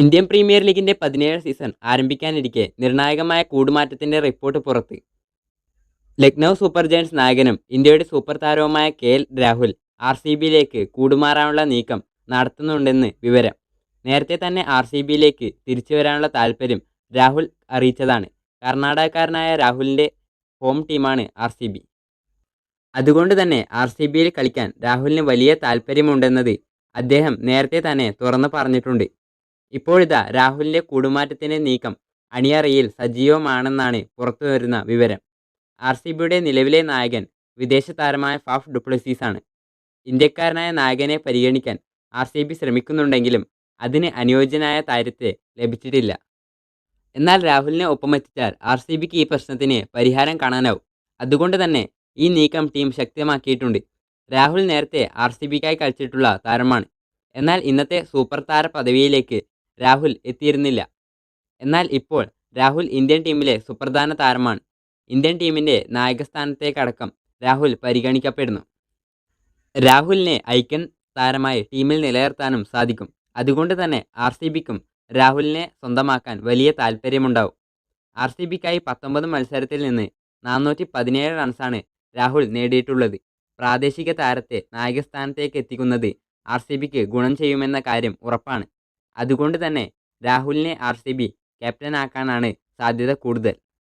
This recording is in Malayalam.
ഇന്ത്യൻ പ്രീമിയർ ലീഗിന്റെ പതിനേഴ് സീസൺ ആരംഭിക്കാനിരിക്കെ നിർണായകമായ കൂടുമാറ്റത്തിന്റെ റിപ്പോർട്ട് പുറത്ത്. ലക്നൗ സൂപ്പർ ജയൻസ് നായകനും ഇന്ത്യയുടെ സൂപ്പർ താരവുമായ K L Rahul R C ബിയിലേക്ക് കൂടുമാറാനുള്ള നീക്കം നടത്തുന്നുണ്ടെന്ന് വിവരം. നേരത്തെ തന്നെ ആർ സി ബിയിലേക്ക് തിരിച്ചു വരാനുള്ള താല്പര്യം രാഹുൽ അറിയിച്ചതാണ്. കർണാടകക്കാരനായ രാഹുലിന്റെ ഹോം ടീമാണ് ആർ സി ബി അതുകൊണ്ട് തന്നെ ആർ സി ബിയിൽ കളിക്കാൻ രാഹുലിന് വലിയ താല്പര്യമുണ്ടെന്നത് അദ്ദേഹം നേരത്തെ തന്നെ തുറന്നു പറഞ്ഞിട്ടുണ്ട്. ഇപ്പോഴിതാ രാഹുലിന്റെ കൂടുമാറ്റത്തിന്റെ നീക്കം അണിയറയിൽ സജീവമാണെന്നാണ് പുറത്തുവരുന്ന വിവരം. ആർ സി ബിയുടെ നിലവിലെ നായകൻ വിദേശ താരമായ ഫാഫ് ഡുപ്ലസീസാണ്. ഇന്ത്യക്കാരനായ നായകനെ പരിഗണിക്കാൻ ആർ സി ബി ശ്രമിക്കുന്നുണ്ടെങ്കിലും അതിന് അനുയോജ്യനായ താരത്തെ ലഭിച്ചിട്ടില്ല. എന്നാൽ രാഹുലിനെ ഒപ്പമെത്തിച്ചാൽ ആർ സി ബിക്ക് ഈ പ്രശ്നത്തിന് പരിഹാരം കാണാനാവും. അതുകൊണ്ട് തന്നെ ഈ നീക്കം ടീം ശക്തമാക്കിയിട്ടുണ്ട്. രാഹുൽ നേരത്തെ ആർ സി ബിക്കായി കളിച്ചിട്ടുള്ള താരമാണ്. എന്നാൽ ഇന്നത്തെ സൂപ്പർ താര പദവിയിലേക്ക് രാഹുൽ എത്തിയിരുന്നില്ല. എന്നാൽ ഇപ്പോൾ രാഹുൽ ഇന്ത്യൻ ടീമിലെ സുപ്രധാന താരമാണ്. ഇന്ത്യൻ ടീമിന്റെ നായകസ്ഥാനത്തേക്കടക്കം രാഹുൽ പരിഗണിക്കപ്പെടുന്നു. രാഹുലിനെ ഐക്കൺ താരമായി ടീമിൽ നിലനിർത്താനും സാധിക്കും. അതുകൊണ്ട് തന്നെ ആർ സി ബിക്കും രാഹുലിനെ സ്വന്തമാക്കാൻ വലിയ താല്പര്യമുണ്ടാവും. ആർ സി ബിക്കായി പത്തൊമ്പത് മത്സരത്തിൽ നിന്ന് നാനൂറ്റി പതിനേഴ് റൺസാണ് രാഹുൽ നേടിയിട്ടുള്ളത്. പ്രാദേശിക താരത്തെ നായകസ്ഥാനത്തേക്ക് എത്തിക്കുന്നത് ആർ സി ബിക്ക് ഗുണം ചെയ്യുമെന്ന കാര്യം ഉറപ്പാണ്. അതുകൊണ്ട് തന്നെ രാഹുലിനെ ആർ സി ബി ക്യാപ്റ്റനാക്കാനാണ് സാധ്യത കൂടുതൽ.